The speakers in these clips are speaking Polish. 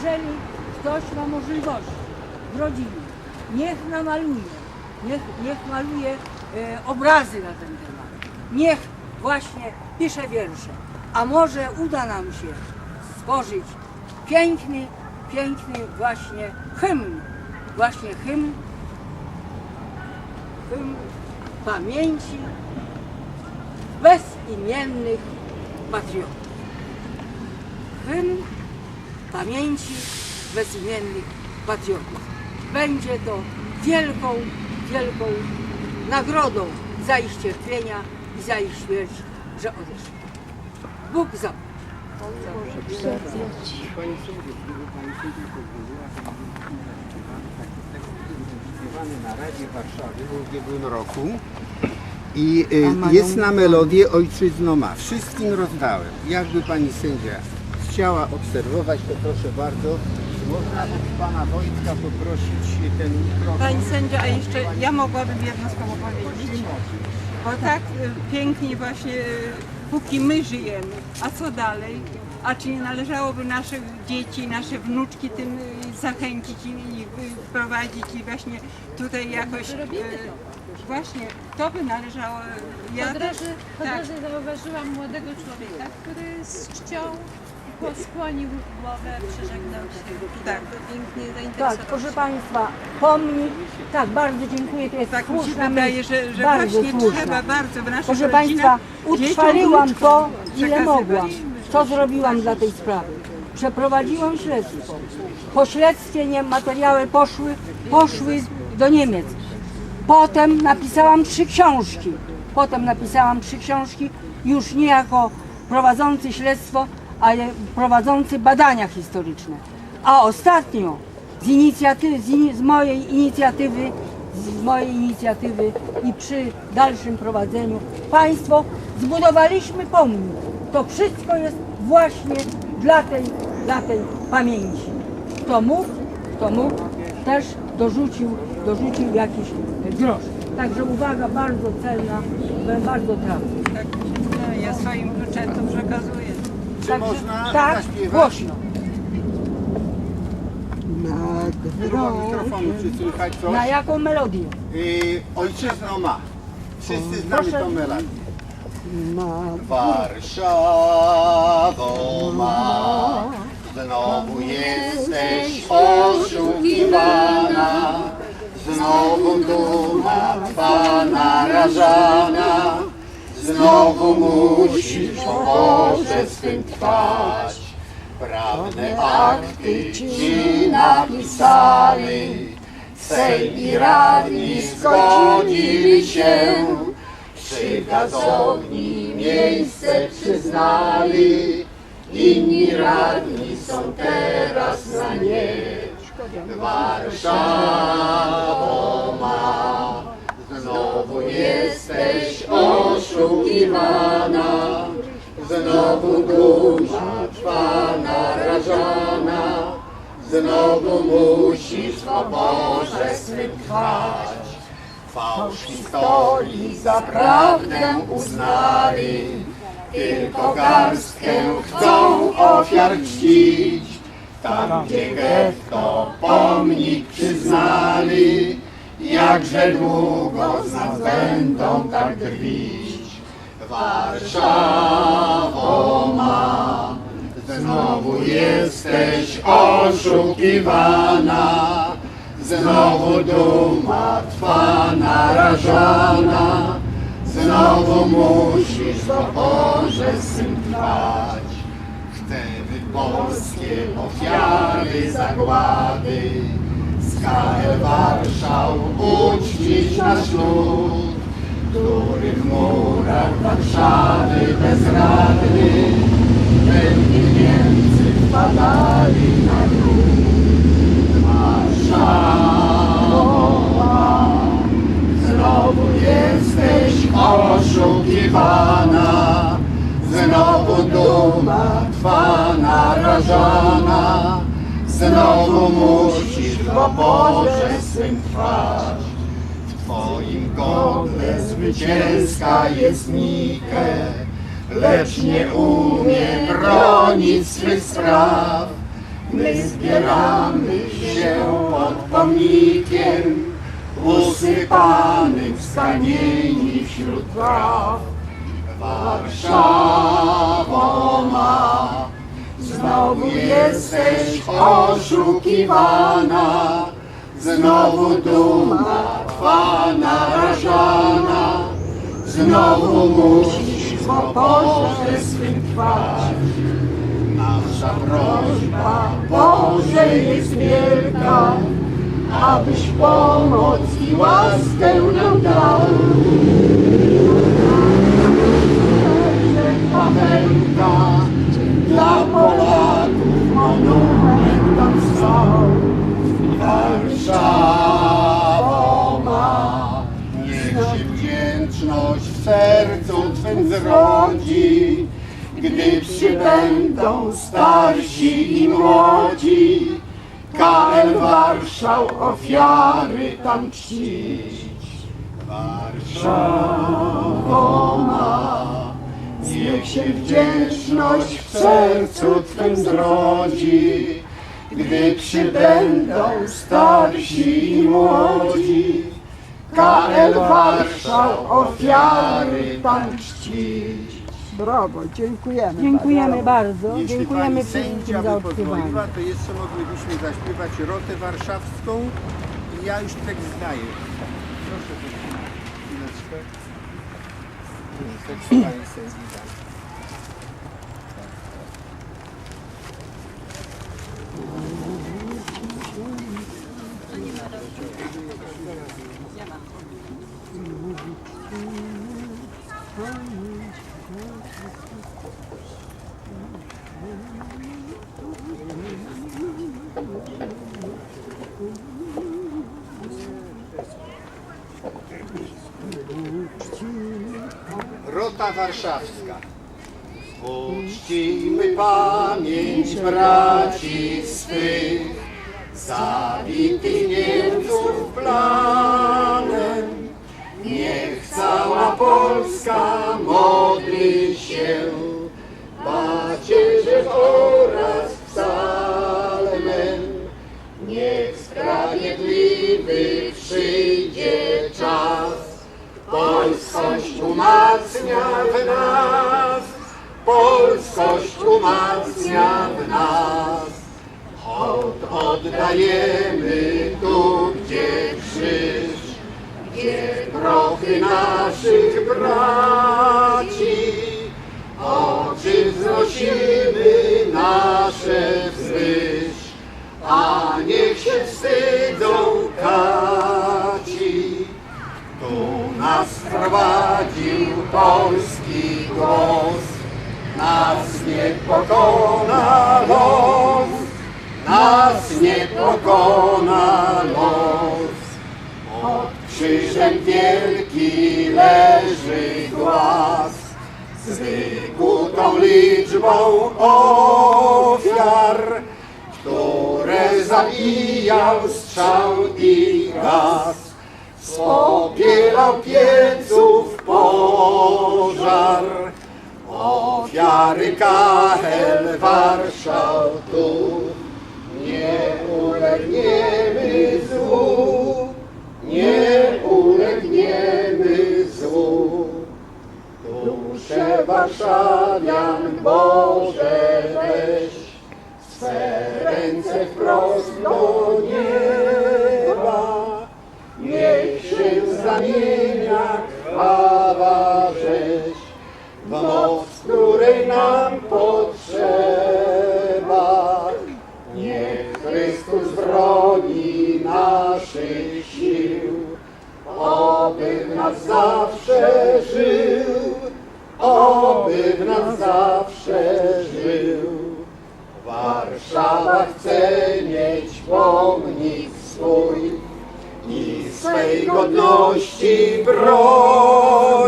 jeżeli ktoś ma możliwość w rodzinie, niech namaluje, niech, niech maluje e, obrazy na ten temat, niech właśnie pisze wiersze, a może uda nam się stworzyć piękny, piękny właśnie hymn, właśnie hymn, hymn pamięci bezimiennych patriotów. Hymn pamięci bezimiennych patriotów. Będzie to wielką, wielką nagrodą za ich cierpienia i za ich śmierć, że odeszli. Bóg zapłać. Pani sędzio, gdyby pani sędzia pozwoliła, to taki tekst, śpiewany na Radzie Warszawy w ubiegłym roku. I y, jest na melodię Ojczyzno ma. Wszystkim rozdałem. Jakby pani sędzia chciała obserwować, to proszę bardzo. Można pana Wojtka poprosić ten mikrofon. Pani sędzia, a jeszcze ja mogłabym jedno słowo powiedzieć. Bo tak y, pięknie właśnie, y, póki my żyjemy, a co dalej? A czy nie należałoby naszych dzieci, nasze wnuczki tym y, zachęcić i, i y, wprowadzić i właśnie tutaj jakoś... y, Właśnie, to by należało... Ja Po też, drodze, po tak, drodze zauważyłam młodego człowieka, który z czcią skłonił głowę, przeżegnał się. Tak. To pięknie Tak, zainteresował proszę się. Państwa, pomnik, tak, bardzo dziękuję, to jest tak mi się słuszna wydaje, myśl, że, że bardzo właśnie słuszna. trzeba bardzo w naszych Proszę Państwa, utrwaliłam to, ile przekazywać. mogłam. Co zrobiłam dla tej sprawy? Przeprowadziłam śledztwo. Po śledztwie nie, materiały poszły, poszły do Niemiec. Potem napisałam trzy książki. Potem napisałam trzy książki, już nie jako prowadzący śledztwo, ale prowadzący badania historyczne. A ostatnio z, inicjatywy, z, ini- z mojej inicjatywy, z mojej inicjatywy i przy dalszym prowadzeniu Państwo zbudowaliśmy pomnik. To wszystko jest właśnie dla tej, dla tej pamięci. Kto mógł, kto mógł, też dorzucił, dorzucił jakiś grosz. Także uwaga bardzo celna, bardzo trafna. Tak mi się wydaje, ja swoim przekazuję. Czy Także- można tak, zaśpiewać? głośno. Próba mikrofonu, czy słychać coś? Na jaką melodię? Y, ojczyzno ma. Wszyscy znamy Proszę. tą melodię. Warszawo ma, znowu jesteś oszukiwana, znowu duma twa narażana, znowu musisz Boże swym trwać. Prawne akty ci napisali, Sejm i radni zgodzili się, przy gazowni miejsce przyznali, inni radni są teraz na nie. Warszawo ma, jesteś oszukiwana, znowu duma twa narażana, znowu musisz o Boże swym trwać. Fałsz historii za prawdę uznali, tylko garstkę chcą ofiar czcić. Tam gdzie getto pomnik przyznali, jakże długo z nas będą tak drwić. Warszawo ma, znowu jesteś oszukiwana, znowu duma twa narażana, znowu musisz do Boże syn trwać. Chcemy polskie ofiary zagłady, KL Warszał uczcić nasz lud, który w murach Warszawy bezradny, pewnie Niemcy wpadali na lud. Warszawa, znowu jesteś oszukiwana, znowu duma twa narażana, znowu musisz o Boże swym trwać. W Twoim godle zwycięska jest Nike, lecz nie umie bronić swych spraw. My zbieramy się pod pomnikiem usypanym z kamieni wśród traw. Ma, znowu jesteś oszukiwana, znowu duma twa narażana, znowu musisz po Boże swym trwać. Nasza prośba Boże jest wielka, abyś pomoc i łaskę nam dał. Twym zrodzi, gdy przybędą starsi i młodzi. KL Warszał ofiary tam czcić. Warszawo ma, niech się wdzięczność w sercu Twym zrodzi, gdy przybędą starsi i młodzi. KL Warszał ofiary tam czcić. Brawo, dziękujemy. Dziękujemy bardzo. Jeśli Dziękujemy pani wszystkim sędzia za by odkrywanie. pozwoliła, to jeszcze moglibyśmy zaśpiewać Rotę Warszawską i ja już tekst znaję. Proszę chwileczkę. Tekst pani sędzi Rota Warszawska. Uczcijmy pamięć braci swych, zabitych Niemców planem. Niech cała Polska modli się, oddajemy tu, gdzie krzyż, gdzie prochy naszych braci. Oczy wznosimy nasze wzwyż, a niech się wstydzą kaci. Tu nas prowadził polski głos, nas nie pokona los, nas nie pokona los. Pod krzyżem wielki leży głaz, z wykutą liczbą ofiar, które zabijał strzał i gaz. Spopielał pieców pożar, ofiary KL Warszał tu. Chwała rzeź, w moc, której nam potrzeba. Niech Chrystus broni naszych sił, oby w nas zawsze żył, oby w nas zawsze żył. Warszawa chce mieć i swej godności bronić,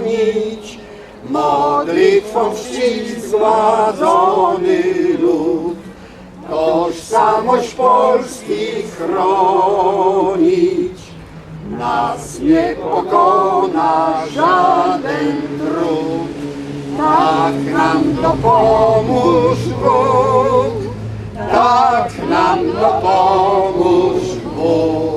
modlitwą czcić zgładzony lud, tożsamość Polski chronić. Nas nie pokona żaden drut, tak nam dopomóż Bóg, tak nam dopomóż Bóg.